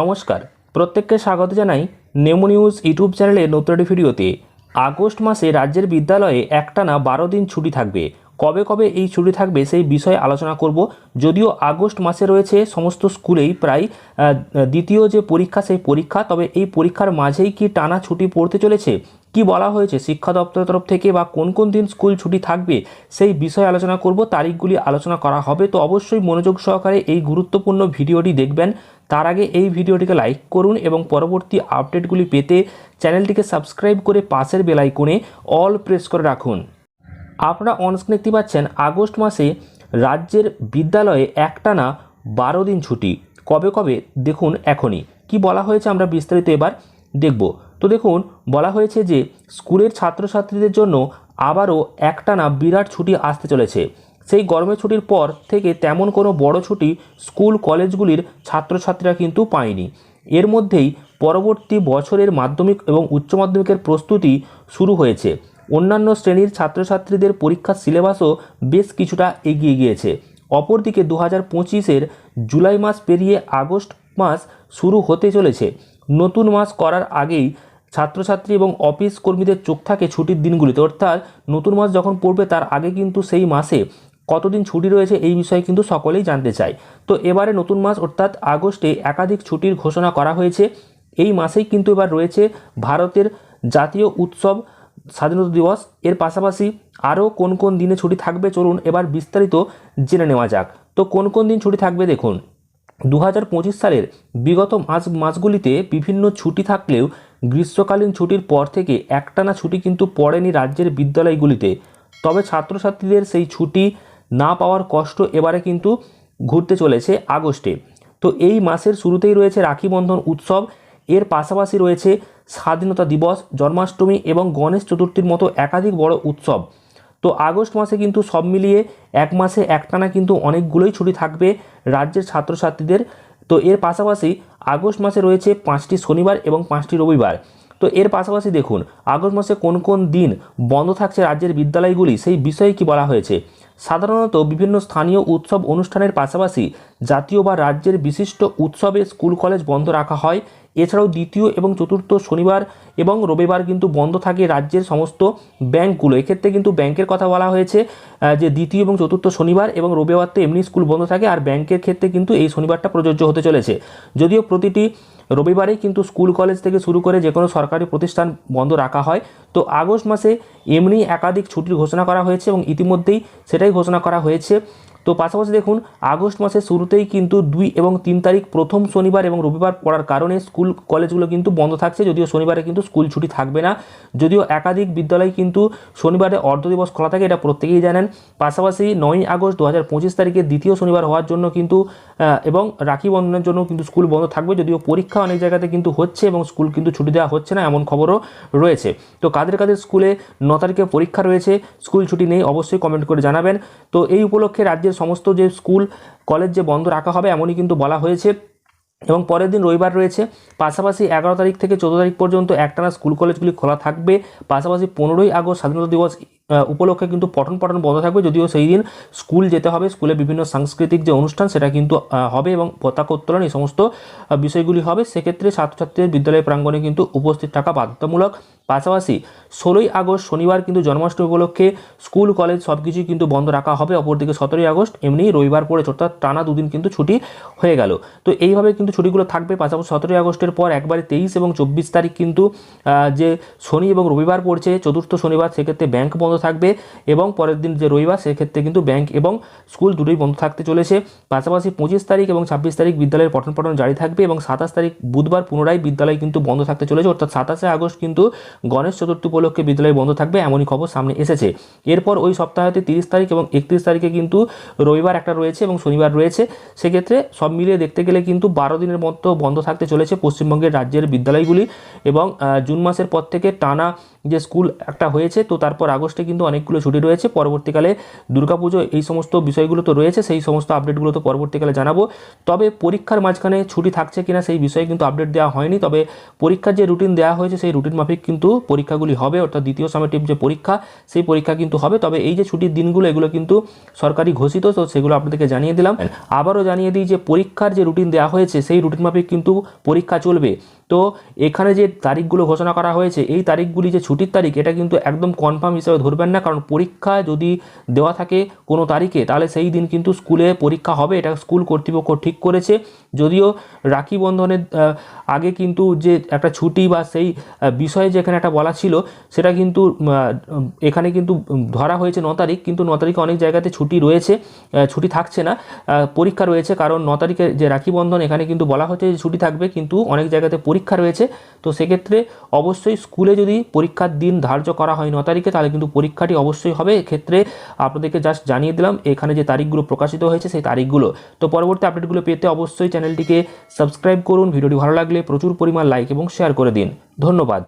নমস্কার। প্রত্যেককে স্বাগত জানাই নেমো নিউজ ইউটিউব চ্যানেলের নতুন একটি ভিডিওতে। আগস্ট মাসে রাজ্যের বিদ্যালয়ে একটানা বারো দিন ছুটি থাকবে। কবে কবে এই ছুটি থাকবে সেই বিষয়ে আলোচনা করব। যদিও আগস্ট মাসে রয়েছে সমস্ত স্কুলেই প্রায় দ্বিতীয় যে পরীক্ষা সেই পরীক্ষা, তবে এই পরীক্ষার মাঝেই কি টানা ছুটি পড়তে চলেছে? কি বলা হয়েছে, শিক্ষা দপ্তরের তরফ থেকে বা কোন কোন দিন স্কুল ছুটি থাকবে, সেই বিষয়ে আলোচনা করব, তারিখগুলি আলোচনা করা হবে। তো অবশ্যই মনোযোগ সহকারে এই গুরুত্বপূর্ণ ভিডিওটি দেখবেন। তার আগে এই ভিডিওটিকে লাইক করুন এবং পরবর্তী আপডেটগুলি পেতে চ্যানেলটিকে সাবস্ক্রাইব করে পাশের বেলাইকনে অল প্রেস করে রাখুন। আপনারা অনস্ক্রিন দেখতে পাচ্ছেন, আগস্ট মাসে রাজ্যের বিদ্যালয়ে একটানা বারো দিন ছুটি। কবে কবে? দেখুন এখনই। কি বলা হয়েছে আমরা বিস্তারিত এবার দেখব। তো দেখুন, বলা হয়েছে যে স্কুলের ছাত্রছাত্রীদের জন্য আবারও একটানা বিরাট ছুটি আসতে চলেছে। সেই গরমের ছুটির পর থেকে তেমন কোনো বড় ছুটি স্কুল, কলেজগুলির ছাত্রছাত্রীরা কিন্তু পায়নি। এর মধ্যেই পরবর্তী বছরের মাধ্যমিক এবং উচ্চ মাধ্যমিকের প্রস্তুতি শুরু হয়েছে। অন্যান্য শ্রেণির ছাত্রছাত্রীদের পরীক্ষার সিলেবাসও বেশ কিছুটা এগিয়ে গিয়েছে। অপরদিকে দু হাজার পঁচিশের জুলাই মাস পেরিয়ে আগস্ট মাস শুরু হতে চলেছে। নতুন মাস করার আগেই ছাত্রছাত্রী এবং অফিস কর্মীদের চোখ থাকে ছুটির দিনগুলিতে। অর্থাৎ নতুন মাস যখন পড়বে, তার আগে কিন্তু সেই মাসে কতদিন ছুটি রয়েছে এই বিষয়ে কিন্তু সকলেই জানতে চায়। তো এবারে নতুন মাস, অর্থাৎ আগস্টে একাধিক ছুটির ঘোষণা করা হয়েছে। এই মাসেই কিন্তু এবার রয়েছে ভারতের জাতীয় উৎসব স্বাধীনতা দিবস। এর পাশাপাশি আরও কোন কোন দিনে ছুটি থাকবে চলুন এবার বিস্তারিত জেনে নেওয়া যাক। তো কোন কোন দিন ছুটি থাকবে দেখুন দু হাজার পঁচিশ সালের বিগত মাস, মাসগুলিতে বিভিন্ন ছুটি থাকলেও গ্রীষ্মকালীন ছুটির পর থেকে একটানা ছুটি কিন্তু পড়েনি রাজ্যের বিদ্যালয়গুলিতে। তবে ছাত্রছাত্রীদের সেই ছুটি না পাওয়ার কষ্ট এবারে কিন্তু ঘুরতে চলেছে আগস্টে। তো এই মাসের শুরুতেই রয়েছে রাখি বন্ধন উৎসব। এর পাশাপাশি রয়েছে স্বাধীনতা দিবস, জন্মাষ্টমী এবং গণেশ চতুর্থীর মতো একাধিক বড় উৎসব। তো আগস্ট মাসে কিন্তু সব মিলিয়ে এক মাসে একটানা কিন্তু অনেকগুলোই ছুটি থাকবে রাজ্যের ছাত্রছাত্রীদের। তো এর পাশাপাশি আগস্ট মাসে রয়েছে পাঁচটি শনিবার এবং পাঁচটি রবিবার। তো এর পাশাপাশি দেখুন, আগস্ট মাসে কোন কোন দিন বন্ধ থাকছে রাজ্যের বিদ্যালয়গুলি, সেই বিষয়ে কি বলা হয়েছে? সাধারণত বিভিন্ন স্থানীয় উৎসব অনুষ্ঠানের পাশাপাশি জাতীয় বা রাজ্যের বিশিষ্ট উৎসবে স্কুল, কলেজ বন্ধ রাখা হয় এছাড়াও দ্বিতীয় এবং চতুর্থ শনিবার এবং রবিবার কিন্তু বন্ধ থাকে রাজ্যের সমস্ত ব্যাংকগুলো। এক্ষেত্রে কিন্তু ব্যাংকের কথা বলা হয়েছে যে দ্বিতীয় এবং চতুর্থ শনিবার এবং রবিবার তো এমনি স্কুল বন্ধ থাকে, আর ব্যাংকের ক্ষেত্রে কিন্তু এই শনিবারটা প্রযোজ্য হতে চলেছে। যদিও প্রতিটি রবিবারেই কিন্তু স্কুল কলেজ থেকে শুরু করে যে কোনো সরকারি প্রতিষ্ঠান বন্ধ রাখা হয়। তো আগস্ট মাসে এমনি একাধিক ছুটির ঘোষণা করা হয়েছে এবং ইতিমধ্যেই সেটাই ঘোষণা করা হয়েছে। তো পাশাপাশি দেখুন, আগস্ট মাসের শুরুতেই কিন্তু দুই এবং তিন তারিখ প্রথম শনিবার এবং রবিবার পড়ার কারণে স্কুল কলেজগুলো কিন্তু বন্ধ থাকছে, যদিও শনিবারে কিন্তু স্কুল ছুটি থাকবে না। যদিও একাধিক বিদ্যালয় কিন্তু শনিবারে অর্ধ দিবস খোলা থাকে, এটা প্রত্যেকেই জানেন। পাশাপাশি নয়ই আগস্ট দু হাজার পঁচিশ তারিখে দ্বিতীয় শনিবার হওয়ার জন্য কিন্তু এবং রাখি বন্ধনের জন্য কিন্তু স্কুল বন্ধ থাকবে, যদিও পরীক্ষা অনেক জায়গাতে কিন্তু হচ্ছে এবং স্কুল কিন্তু ছুটি দেওয়া হচ্ছে না, এমন খবরও রয়েছে। তো কাদের কাদের স্কুলে ন তারিখে পরীক্ষা রয়েছে, স্কুল ছুটি নেই অবশ্যই কমেন্ট করে জানাবেন। তো এই উপলক্ষে রাজ্যের সমস্ত যে স্কুল কলেজ যে বন্ধ রাখা হবে এমনই কিন্তু বলা হয়েছে এবং পরের দিন রবিবার রয়েছে। পাশাপাশি এগারো তারিখ থেকে চোদ্দ তারিখ পর্যন্ত একটানা স্কুল কলেজগুলি খোলা থাকবে। পাশাপাশি পনেরোই আগস্ট স্বাধীনতা দিবস উপলক্ষে কিন্তু পঠন পঠন বন্ধ থাকবে। যদিও সেই দিন স্কুল যেতে হবে, স্কুলে বিভিন্ন সাংস্কৃতিক যে অনুষ্ঠান, সেটা কিন্তু হবে এবং পতাকা উত্তোলন, এই সমস্ত বিষয়গুলি হবে। সেক্ষেত্রে ছাত্রছাত্রীদের বিদ্যালয় প্রাঙ্গণে কিন্তু উপস্থিত থাকা বাধ্যতামূলক। পাশাপাশি ষোলোই আগস্ট শনিবার কিন্তু জন্মাষ্টমী উপলক্ষে স্কুল, কলেজ সব কিছুই কিন্তু বন্ধ রাখা হবে। অপরদিকে সতেরোই আগস্ট এমনি রবিবার পড়েছে অর্থাৎ টানা দুদিন কিন্তু ছুটি হয়ে গেল। তো এইভাবে কিন্তু ছুটিগুলো থাকবে। পাশাপাশি সতেরোই আগস্টের পর একবারে তেইশ এবং চব্বিশ তারিখ কিন্তু যে শনি এবং রবিবার পড়ছে, চতুর্থ শনিবার সেক্ষেত্রে ব্যাংক বন্ধ থাকবে এবং পরের দিন যে রবিবার সেক্ষেত্রে কিন্তু ব্যাংক এবং স্কুল দুটোই বন্ধ থাকতে চলেছে। পাশাপাশি পঁচিশ তারিখ এবং ছাব্বিশ তারিখ বিদ্যালয়ের পঠন পাঠন জারি থাকবে এবং সাতাশ তারিখ বুধবার পুনরায় বিদ্যালয় কিন্তু বন্ধ থাকতে চলেছে। অর্থাৎ সাতাশে আগস্ট কিন্তু গণেশ চতুর্থী উপলক্ষে বিদ্যালয় বন্ধ থাকবে, এমনই খবর সামনে এসেছে। এরপর ওই সপ্তাহতে তিরিশ তারিখ এবং একত্রিশ তারিখে কিন্তু রবিবার একটা রয়েছে এবং শনিবার রয়েছে। সেক্ষেত্রে সব মিলিয়ে দেখতে গেলে কিন্তু বারো দিনের মতো বন্ধ থাকতে চলেছে পশ্চিমবঙ্গের রাজ্যের বিদ্যালয়গুলি এবং জুন মাসের পর থেকে টানা যে স্কুল একটা হয়েছে, তো তারপর আগস্টে কিন্তু অনেকগুলো ছুটি রয়েছে। পরবর্তীকালে দুর্গাপুজো এই সমস্ত বিষয়গুলো তো রয়েছে, সেই সমস্ত আপডেটগুলো তো পরবর্তীকালে জানাব। তবে পরীক্ষার মাঝখানে ছুটি থাকছে কিনা সেই বিষয়ে কিন্তু আপডেট দেওয়া হয়নি, তবে পরীক্ষার যে রুটিন দেওয়া হয়েছে সেই রুটিন মাফিক কিন্তু কিন্তু পরীক্ষাগুলি হবে অর্থাৎ দ্বিতীয় সামেটিভ যে পরীক্ষা সেই পরীক্ষা কিন্তু হবে। তবে এই যে ছুটির দিনগুলো এগুলো কিন্তু সরকারি ঘোষিত তো সেগুলো আপনাদেরকে জানিয়ে দিলাম। আবারও জানিয়ে দিই যে পরীক্ষার যে রুটিন দেওয়া হয়েছে সেই রুটিন মাফিক কিন্তু পরীক্ষা চলবে। তো এখানে যে তারিখগুলো ঘোষণা করা হয়েছে এই তারিখগুলি যে ছুটির তারিখ এটা কিন্তু একদম কনফার্ম হিসেবে ধরবেন না। কারণ পরীক্ষা যদি দেওয়া থাকে কোনো তারিখে তাহলে সেই দিন কিন্তু স্কুলে পরীক্ষা হবে। এটা স্কুল কর্তৃপক্ষ ঠিক করেছে। যদিও রাখি বন্ধনের আগে কিন্তু যে একটা ছুটি বা সেই বিষয়ে যেখানে একটা বলা ছিল, সেটা কিন্তু এখানে কিন্তু ধরা হয়েছে ন তারিখ, কিন্তু ন তারিখে অনেক জায়গাতে ছুটি রয়েছে ছুটি থাকছে না পরীক্ষা রয়েছে, কারণ ন তারিখে যে রাখি বন্ধন, এখানে কিন্তু বলা হচ্ছে যে ছুটি থাকবে, কিন্তু অনেক জায়গাতে পরীক্ষা রয়েছে, তো সেক্ষেত্রে অবশ্যই স্কুলে যদি পরীক্ষার দিন ধার্য করা হয় ন তারিখে, তাহলে কিন্তু পরীক্ষাটি অবশ্যই হবে। এক্ষেত্রে আপনাদেরকে জাস্ট জানিয়ে দিলাম, এখানে যে তারিখগুলো প্রকাশিত হয়েছে, সেই তারিখগুলো। তো পরবর্তী আপডেটগুলো পেতে অবশ্যই চ্যানেলটিকে সাবস্ক্রাইব করুন, ভিডিওটি ভালো লাগলে প্রচুর পরিমাণ লাইক এবং শেয়ার করে দিন। ধন্যবাদ।